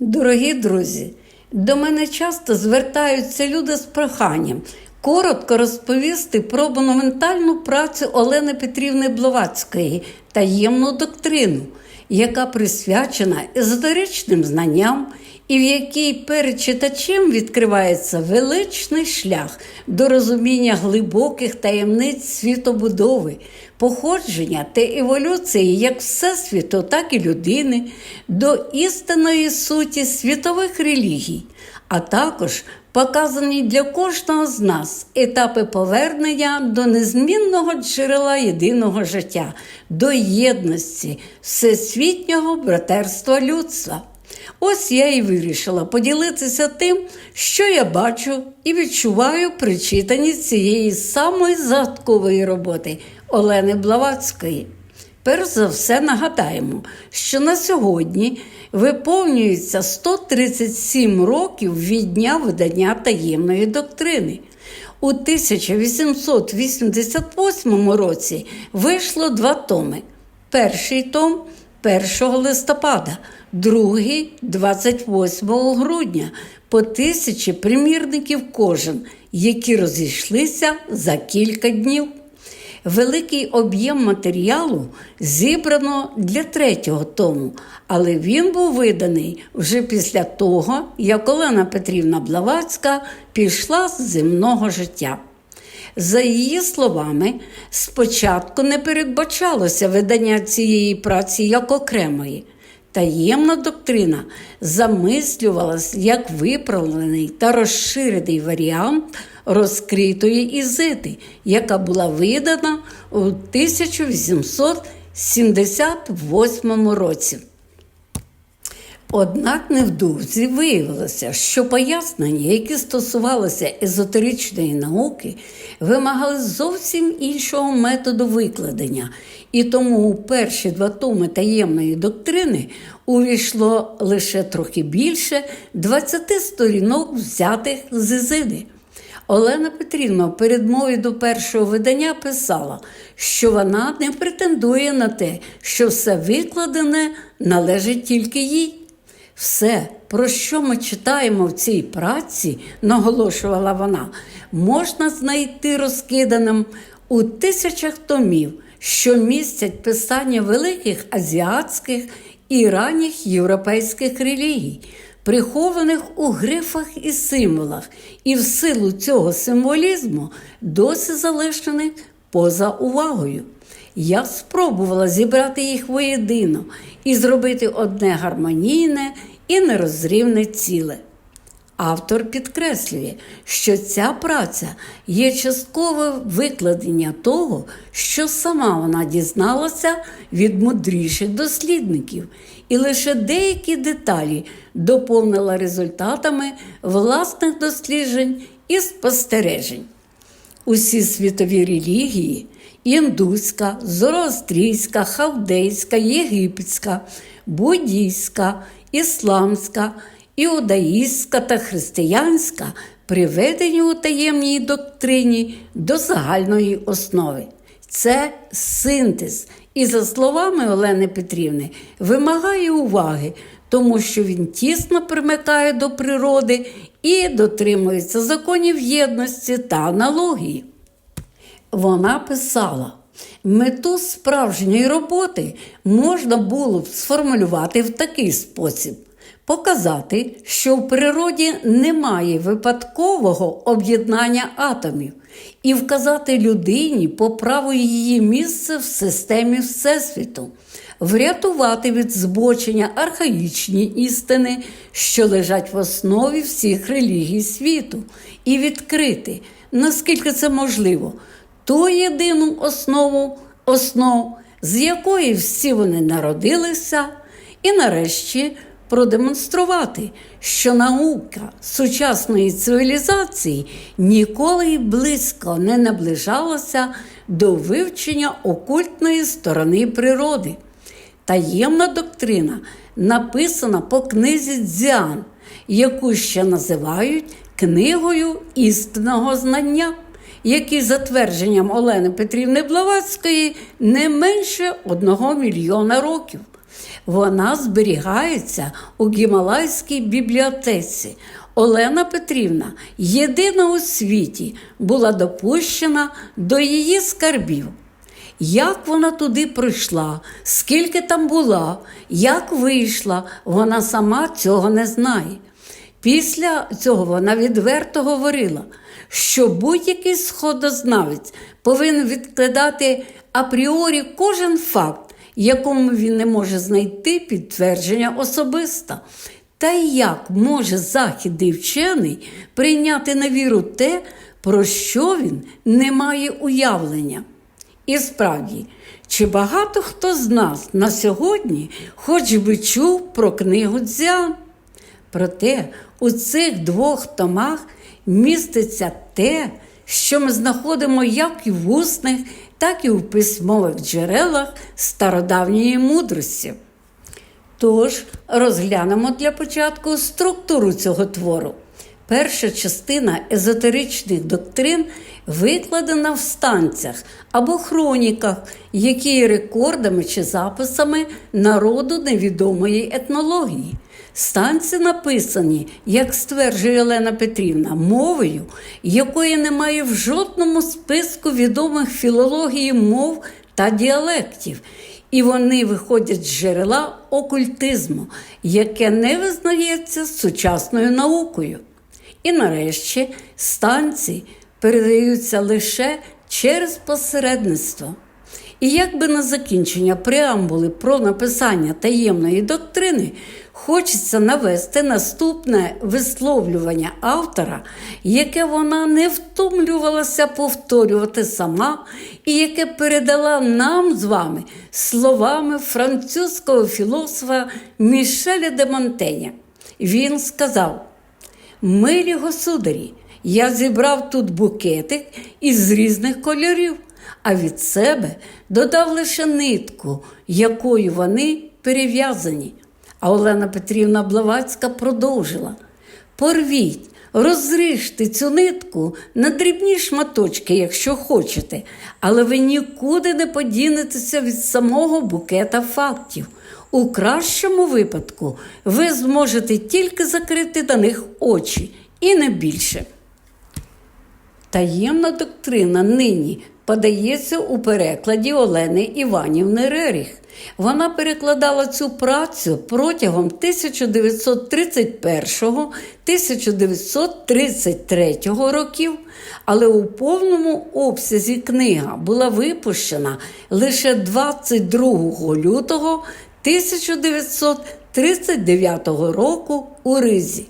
Дорогі друзі, до мене часто звертаються люди з проханням коротко розповісти про монументальну працю Олени Петрівни Бловацької таємну доктрину, яка присвячена езотеричним знанням і в якій перед читачем відкривається величний шлях до розуміння глибоких таємниць світобудови, походження та еволюції як Всесвіту, так і людини, до істинної суті світових релігій, а також показані для кожного з нас етапи повернення до незмінного джерела єдиного життя, до єдності, всесвітнього братерства людства. Ось я і вирішила поділитися тим, що я бачу і відчуваю при читанні цієї самої загадкової роботи Олени Блаватської. Перш за все нагадаємо, що на сьогодні виповнюється 137 років від дня видання таємної доктрини. У 1888 році вийшло два томи. Перший том 1 листопада, другий 28 грудня, по тисячі примірників кожен, які розійшлися за кілька днів. Великий об'єм матеріалу зібрано для третього тому, але він був виданий вже після того, як Олена Петрівна Блаватська пішла з земного життя. За її словами, спочатку не передбачалося видання цієї праці як окремої. Таємна доктрина замислювалась як виправлений та розширений варіант розкритої ізити, яка була видана у 1878 році. Однак невдовзі виявилося, що пояснення, які стосувалися езотеричної науки, вимагали зовсім іншого методу викладення, і тому у перші два томи таємної доктрини увійшло лише трохи більше 20 сторінок, взятих з Ізиди. Олена Петрівна в передмові до першого видання писала, що вона не претендує на те, що все викладене належить тільки їй. Все, про що ми читаємо в цій праці, наголошувала вона, можна знайти розкиданим у тисячах томів, що містять писання великих азіатських і ранніх європейських релігій, прихованих у грифах і символах, і в силу цього символізму досі залишених поза увагою. Я спробувала зібрати їх воєдино і зробити одне гармонійне і нерозрівне ціле. Автор підкреслює, що ця праця є часткове викладення того, що сама вона дізналася від мудріших дослідників, і лише деякі деталі доповнила результатами власних досліджень і спостережень. Усі світові релігії індуська, зороастрійська, халдейська, єгипетська, буддійська, ісламська, іудаїстська та християнська приведені у таємній доктрині до загальної основи. Це синтез, і, за словами Олени Петрівни, вимагає уваги, тому що він тісно примикає до природи і дотримується законів єдності та аналогії. Вона писала, мету справжньої роботи можна було б сформулювати в такий спосіб: показати, що в природі немає випадкового об'єднання атомів, і вказати людині по праву її місце в системі Всесвіту, врятувати від збочення архаїчні істини, що лежать в основі всіх релігій світу, і відкрити, наскільки це можливо ту єдину основу основ, з якої всі вони народилися, і нарешті продемонструвати, що наука сучасної цивілізації ніколи й близько не наближалася до вивчення окультної сторони природи. Таємна доктрина написана по книзі Дзян, яку ще називають книгою істинного знання який за твердженням Олени Петрівни Блаватської не менше одного мільйона років. Вона зберігається у Гімалайській бібліотеці. Олена Петрівна, єдина у світі, була допущена до її скарбів. Як вона туди прийшла, скільки там була, як вийшла, вона сама цього не знає. Після цього вона відверто говорила, що будь-який сходознавець повинен відкладати апріорі кожен факт, якому він не може знайти підтвердження особисто. Та як може західний вчений прийняти на віру те, про що він не має уявлення? І справді, чи багато хто з нас на сьогодні хоч би чув про книгу Дзян? Проте у цих двох томах міститься те, що ми знаходимо як і в усних, так і в письмових джерелах стародавньої мудрості. Тож розглянемо для початку структуру цього твору. Перша частина езотеричних доктрин викладена в станціях або хроніках, які є рекордами чи записами народу невідомої етнології. Станці написані, як стверджує Олена Петрівна, мовою, якої немає в жодному списку відомих філології мов та діалектів. І вони виходять з джерела окультизму, яке не визнається сучасною наукою. І нарешті станції передаються лише через посередництво. І якби на закінчення преамбули про написання таємної доктрини хочеться навести наступне висловлювання автора, яке вона не втомлювалася повторювати сама, і яке передала нам з вами словами французького філософа Мішеля де Монтеня. Він сказав. Милі государі, я зібрав тут букетик із різних кольорів, а від себе додав лише нитку, якою вони перев'язані. А Олена Петрівна Блавацька продовжила: порвіть, розріжте цю нитку на дрібні шматочки, якщо хочете, але ви нікуди не подінетеся від самого букета фактів. У кращому випадку ви зможете тільки закрити на них очі і не більше. Таємна доктрина нині подається у перекладі Олени Іванівни Реріх. Вона перекладала цю працю протягом 1931-1933 років, але у повному обсязі книга була випущена лише 22 лютого 1939 року у Ризі.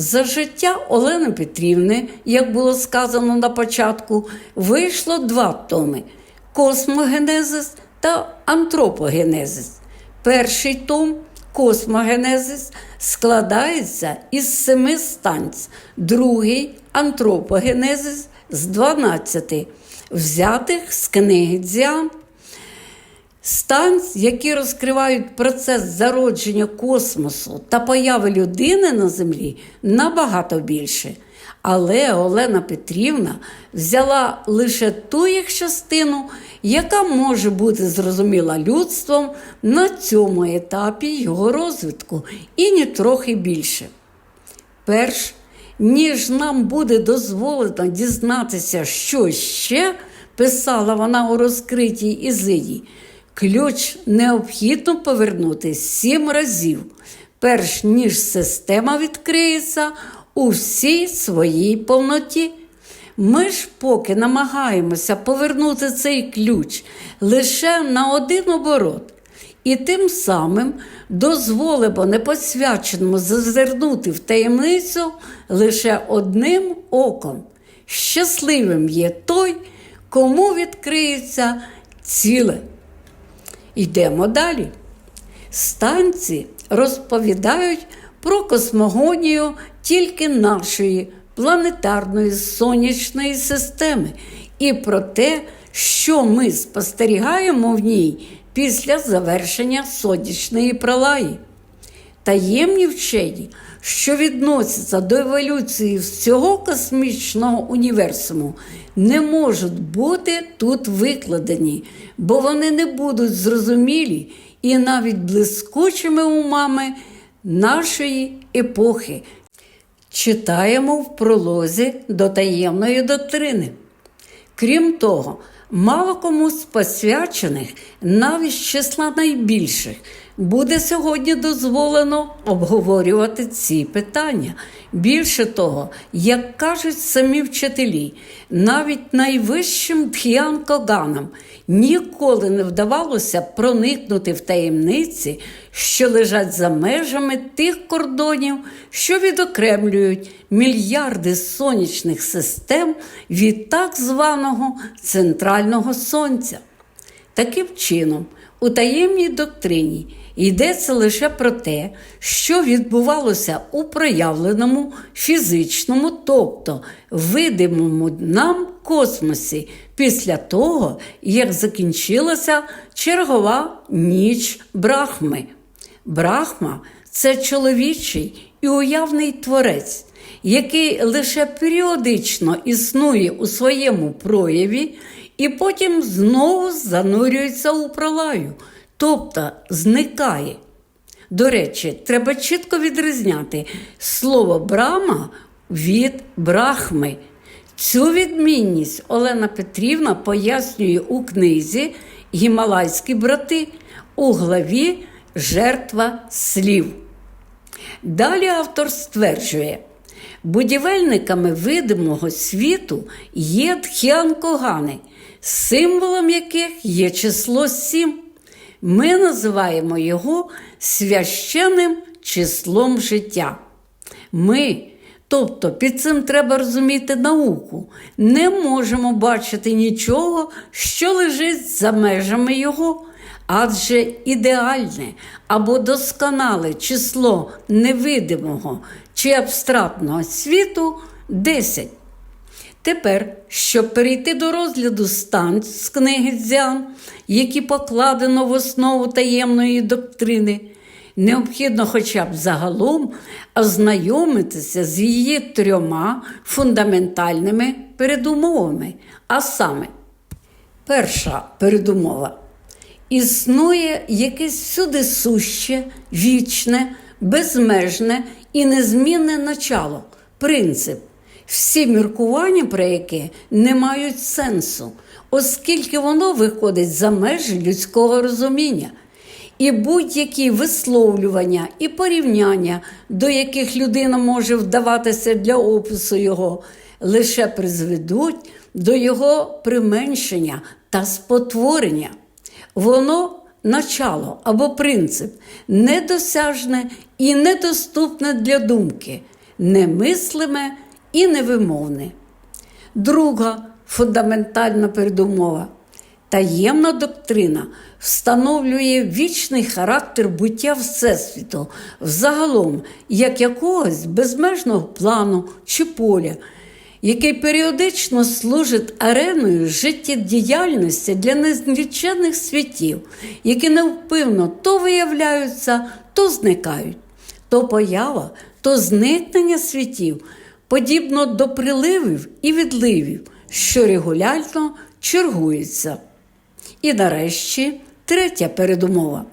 За життя Олени Петрівни, як було сказано на початку, вийшло два томи Космогенезис та антропогенезис. Перший том Космогенезис складається із семи станць, другий антропогенезис з 12, взятих з книги Дзян. Станцій, які розкривають процес зародження космосу та появи людини на землі, набагато більше. Але Олена Петрівна взяла лише ту їх частину, яка може бути зрозуміла людством на цьому етапі його розвитку, і ні трохи більше. Перш ніж нам буде дозволено дізнатися, що ще, писала вона у розкритій Ізиді, ключ необхідно повернути сім разів, перш ніж система відкриється у всій своїй повноті. Ми ж поки намагаємося повернути цей ключ лише на один оборот. І тим самим дозволимо непосвяченому зазирнути в таємницю лише одним оком. Щасливим є той, кому відкриється ціле. Йдемо далі. Станці розповідають про космогонію тільки нашої планетарної сонячної системи і про те, що ми спостерігаємо в ній після завершення сонячної пролаї. Таємні вчені, що відносяться до еволюції всього космічного універсуму, не можуть бути тут викладені, бо вони не будуть зрозумілі і навіть блискучими умами нашої епохи. Читаємо в пролозі до таємної доктрини. Крім того, мало кому з посвячених, навіть з числа найбільших, буде сьогодні дозволено обговорювати ці питання. Більше того, як кажуть самі вчителі, навіть найвищим тхіан-коганам ніколи не вдавалося проникнути в таємниці, що лежать за межами тих кордонів, що відокремлюють мільярди сонячних систем від так званого центрального сонця. Таким чином, у таємній доктрині йдеться лише про те, що відбувалося у проявленому фізичному, тобто видимому нам космосі після того, як закінчилася чергова ніч Брахми. Брахма це чоловічий і уявний творець, який лише періодично існує у своєму прояві і потім знову занурюється у пролаю, тобто зникає. До речі, треба чітко відрізняти слово брама від брахми. Цю відмінність Олена Петрівна пояснює у книзі Гімалайські брати у главі Жертва слів. Далі автор стверджує, будівельниками видимого світу є тхіанкогани, символом яких є число сім. Ми називаємо його священним числом життя. Ми, тобто під цим треба розуміти науку, не можемо бачити нічого, що лежить за межами його. Адже ідеальне або досконале число невидимого чи абстрактного світу 10. Тепер, щоб перейти до розгляду стан з книги Дзян, які покладено в основу таємної доктрини, необхідно хоча б загалом ознайомитися з її трьома фундаментальними передумовами. А саме, перша передумова. Існує якесь всюди суще, вічне, безмежне і незмінне начало, принцип, всі міркування про яке не мають сенсу, оскільки воно виходить за межі людського розуміння. І будь-які висловлювання і порівняння, до яких людина може вдаватися для опису його, лише призведуть до його применшення та спотворення. Воно начало або принцип недосяжне і недоступне для думки, немислиме і невимовне. Друга фундаментальна передумова. Таємна доктрина встановлює вічний характер буття Всесвіту, взагалом, як якогось безмежного плану чи поля, який періодично служить ареною життєдіяльності для незлічених світів, які невпивно то виявляються, то зникають, то поява, то зникнення світів, подібно до приливів і відливів, що регулярно чергуються. І нарешті третя передумова.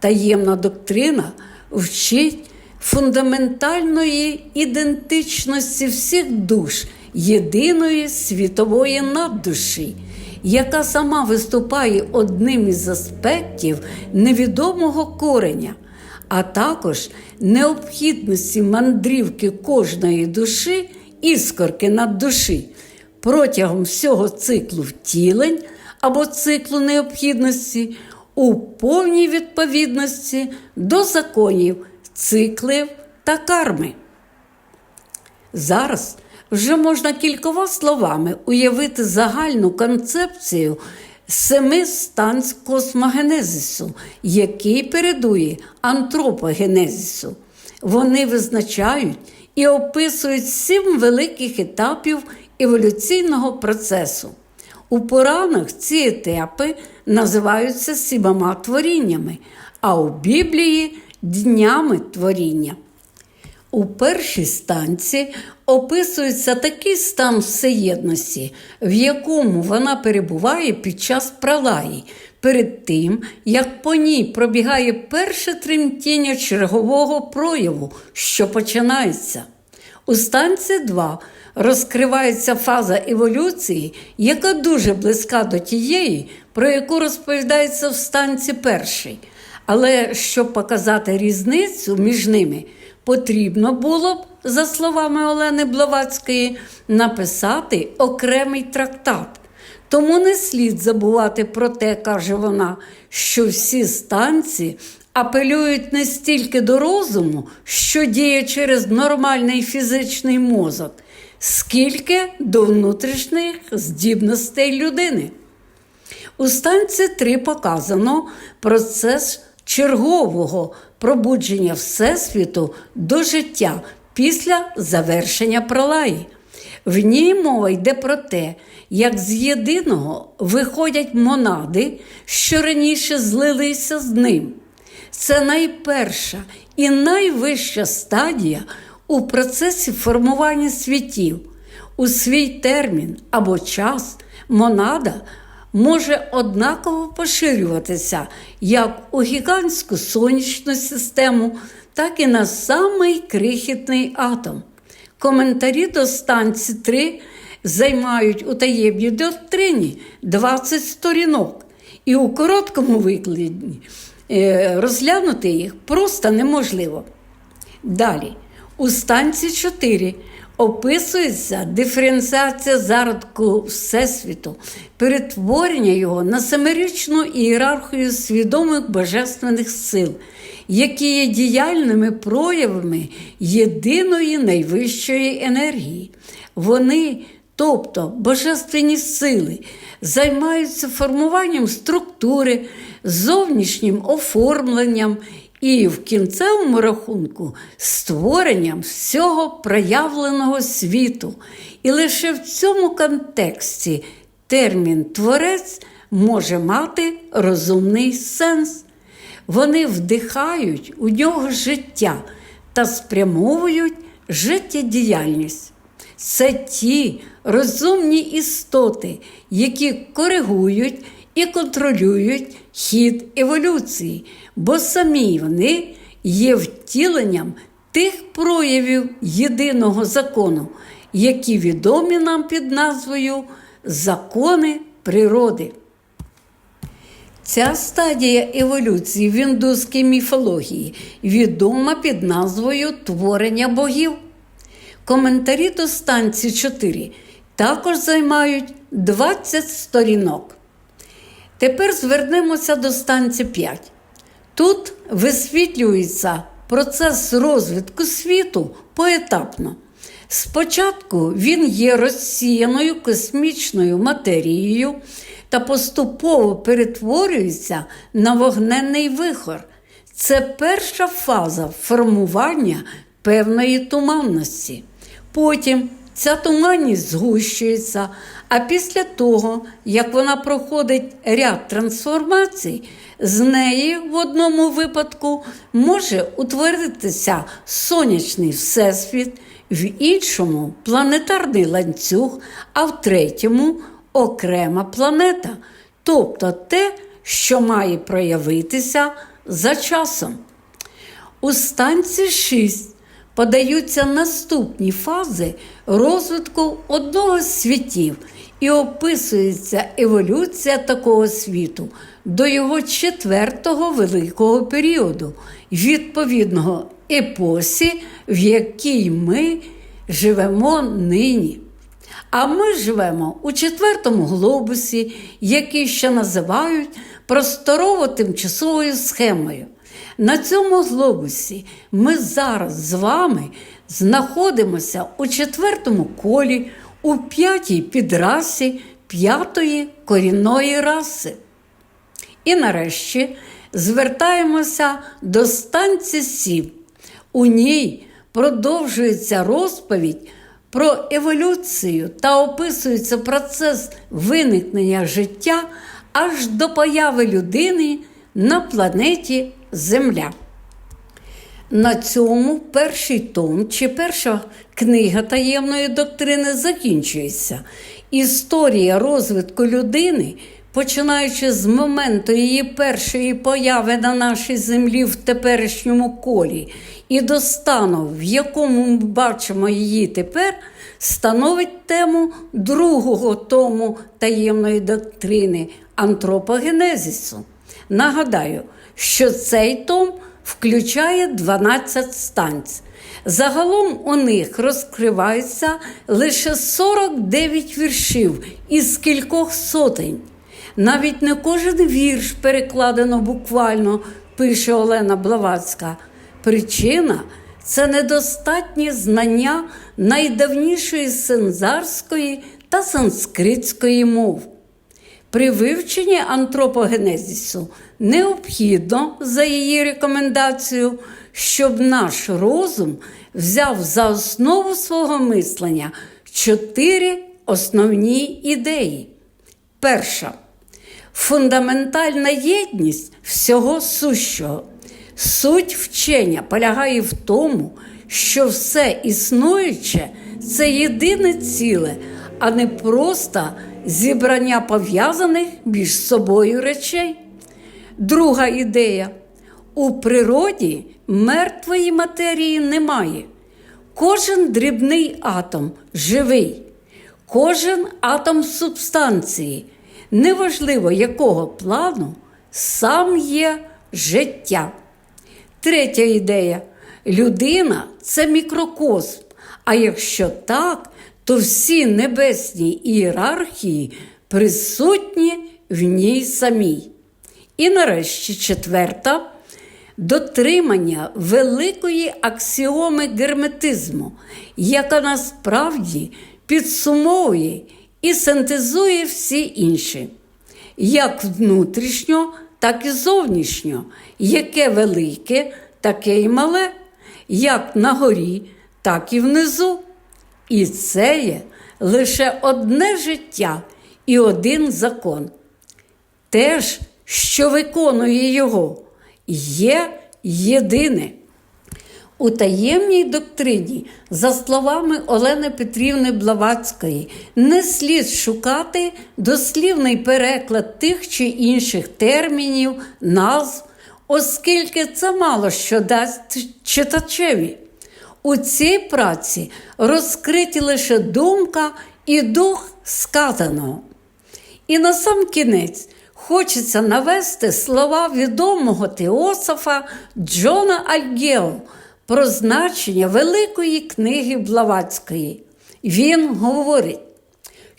Таємна доктрина вчить фундаментальної ідентичності всіх душ єдиної світової наддуші, яка сама виступає одним із аспектів невідомого кореня, а також необхідності мандрівки кожної душі, іскорки наддуші протягом всього циклу втілень або циклу необхідності у повній відповідності до законів, циклів та карми. Зараз вже можна кількома словами уявити загальну концепцію семи станц космогенезису, який передує антропогенезису. Вони визначають і описують сім великих етапів еволюційного процесу. У Поранах ці етапи називаються сімома творіннями, а у Біблії днями творіння. У першій станції описується такий стан всеєдності, в якому вона перебуває під час пралаї, перед тим, як по ній пробігає перше тремтіння чергового прояву, що починається. У станції 2 розкривається фаза еволюції, яка дуже близька до тієї, про яку розповідається в станції першій. Але щоб показати різницю між ними, потрібно було б, за словами Олени Блаватської, написати окремий трактат. Тому не слід забувати про те, каже вона, що всі станції апелюють не стільки до розуму, що діє через нормальний фізичний мозок, скільки до внутрішніх здібностей людини. У станції 3 показано процес чергового пробудження Всесвіту до життя після завершення пролаї. В ній мова йде про те, як з єдиного виходять монади, що раніше злилися з ним. Це найперша і найвища стадія у процесі формування світів. У свій термін або час монада може однаково поширюватися як у гігантську сонячну систему, так і на самий крихітний атом. Коментарі до станції 3 займають у таємній доктрині 20 сторінок, і у короткому викладі е, розглянути їх просто неможливо. Далі, у станції 4 описується диференціація зародку Всесвіту, перетворення його на семирічну ієрархію свідомих божественних сил, які є діяльними проявами єдиної найвищої енергії. Вони, тобто божественні сили, займаються формуванням структури, зовнішнім оформленням і в кінцевому рахунку створенням всього проявленого світу. І лише в цьому контексті термін творець може мати розумний сенс. Вони вдихають у нього життя та спрямовують життєдіяльність. Це ті розумні істоти, які коригують і контролюють хід еволюції, бо самі вони є втіленням тих проявів єдиного закону, які відомі нам під назвою закони природи. Ця стадія еволюції в індуській міфології відома під назвою творення богів. Коментарі до станції 4 також займають 20 сторінок. Тепер звернемося до станції 5. Тут висвітлюється процес розвитку світу поетапно. Спочатку він є розсіяною космічною матерією та поступово перетворюється на вогненний вихор. Це перша фаза формування певної туманності. Потім ця туманність згущується, а після того, як вона проходить ряд трансформацій, з неї в одному випадку може утворитися сонячний всесвіт, в іншому планетарний ланцюг, а в третьому окрема планета, тобто те, що має проявитися за часом. У станції 6 подаються наступні фази розвитку одного з світів і описується еволюція такого світу до його четвертого великого періоду, відповідного епосі, в якій ми живемо нині. А ми живемо у четвертому глобусі, який ще називають просторово-тимчасовою схемою. На цьому глобусі ми зараз з вами знаходимося у четвертому колі, у п'ятій підрасі п'ятої корінної раси. І нарешті звертаємося до станції Сів. У ній продовжується розповідь про еволюцію та описується процес виникнення життя аж до появи людини на планеті Земля. На цьому перший том чи перша книга таємної доктрини закінчується. Історія розвитку людини починаючи з моменту її першої появи на нашій землі в теперішньому колі, і до стану, в якому ми бачимо її тепер, становить тему другого тому таємної доктрини антропогенезису. Нагадаю, що цей том включає 12 станцій. Загалом у них розкривається лише 49 віршів із кількох сотень. Навіть не кожен вірш перекладено буквально, пише Олена Блаватська. Причина це недостатнє знання найдавнішої сензарської та санскритської мов. При вивченні антропогенезису необхідно, за її рекомендацією, щоб наш розум взяв за основу свого мислення чотири основні ідеї. Перша фундаментальна єдність всього сущого. Суть вчення полягає в тому, що все існуюче це єдине ціле, а не просто зібрання пов'язаних між собою речей. Друга ідея. У природі мертвої матерії немає. Кожен дрібний атом живий, кожен атом субстанції, неважливо якого плану, сам є життя. Третя ідея. Людина це мікрокосм. А якщо так, то всі небесні ієрархії присутні в ній самій. І нарешті четверта дотримання великої аксіоми герметизму, яка насправді підсумовує і синтезує всі інші, як внутрішньо, так і зовнішньо, яке велике, таке і мале, як на горі, так і внизу. І це є лише одне життя і один закон. Те ж, що виконує його, є єдине. У таємній доктрині, за словами Олени Петрівни Блаватської, не слід шукати дослівний переклад тих чи інших термінів, назв, оскільки це мало що дасть читачеві. У цій праці розкриті лише думка і дух сказаного. І на сам кінець хочеться навести слова відомого теософа Джона Альгео про значення Великої книги Блаватської. Він говорить,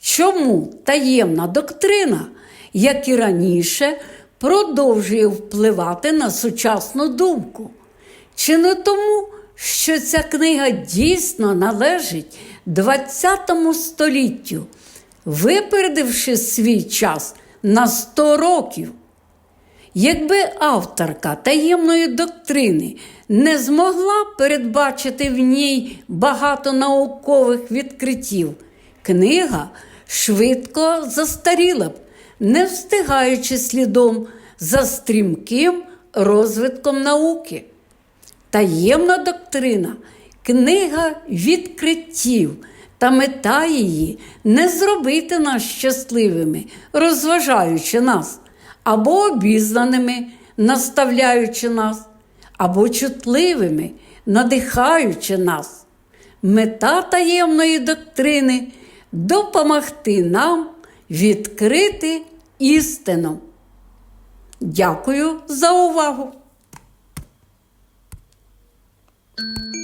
чому таємна доктрина, як і раніше, продовжує впливати на сучасну думку. Чи не тому, що ця книга дійсно належить ХХ століттю, випередивши свій час на 100 років? Якби авторка таємної доктрини не змогла передбачити в ній багато наукових відкриттів, книга швидко застаріла б, не встигаючи слідом за стрімким розвитком науки. Таємна доктрина, книга відкриттів та мета її не зробити нас щасливими, розважаючи нас, або обізнаними, наставляючи нас, або чутливими, надихаючи нас. Мета таємної доктрини допомогти нам відкрити істину. Дякую за увагу! thank you